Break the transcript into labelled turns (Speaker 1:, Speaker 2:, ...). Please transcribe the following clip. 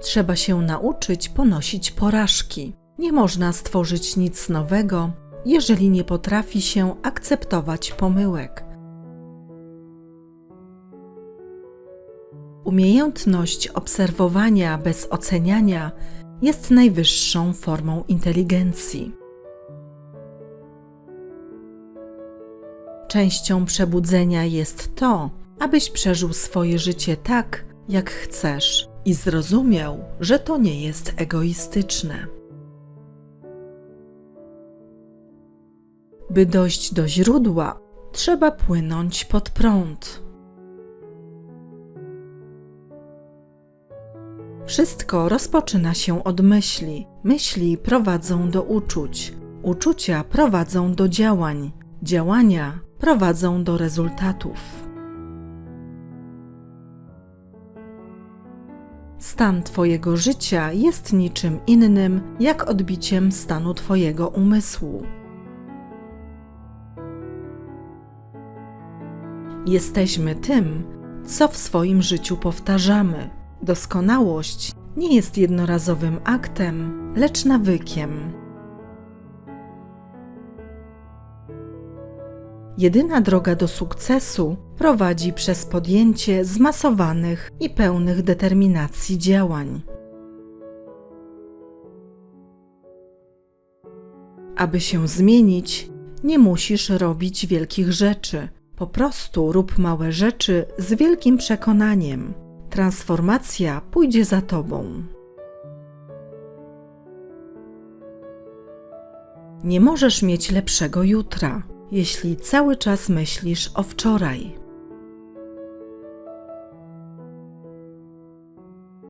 Speaker 1: Trzeba się nauczyć ponosić porażki. Nie można stworzyć nic nowego, jeżeli nie potrafi się akceptować pomyłek. Umiejętność obserwowania bez oceniania jest najwyższą formą inteligencji. Częścią przebudzenia jest to, abyś przeżył swoje życie tak, jak chcesz i zrozumiał, że to nie jest egoistyczne. By dojść do źródła, trzeba płynąć pod prąd. Wszystko rozpoczyna się od myśli. Myśli prowadzą do uczuć. Uczucia prowadzą do działań. Działania prowadzą do rezultatów. Stan Twojego życia jest niczym innym jak odbiciem stanu Twojego umysłu. Jesteśmy tym, co w swoim życiu powtarzamy. Doskonałość nie jest jednorazowym aktem, lecz nawykiem. Jedyna droga do sukcesu prowadzi przez podjęcie zmasowanych i pełnych determinacji działań. Aby się zmienić, nie musisz robić wielkich rzeczy. Po prostu rób małe rzeczy z wielkim przekonaniem. Transformacja pójdzie za tobą. Nie możesz mieć lepszego jutra, jeśli cały czas myślisz o wczoraj.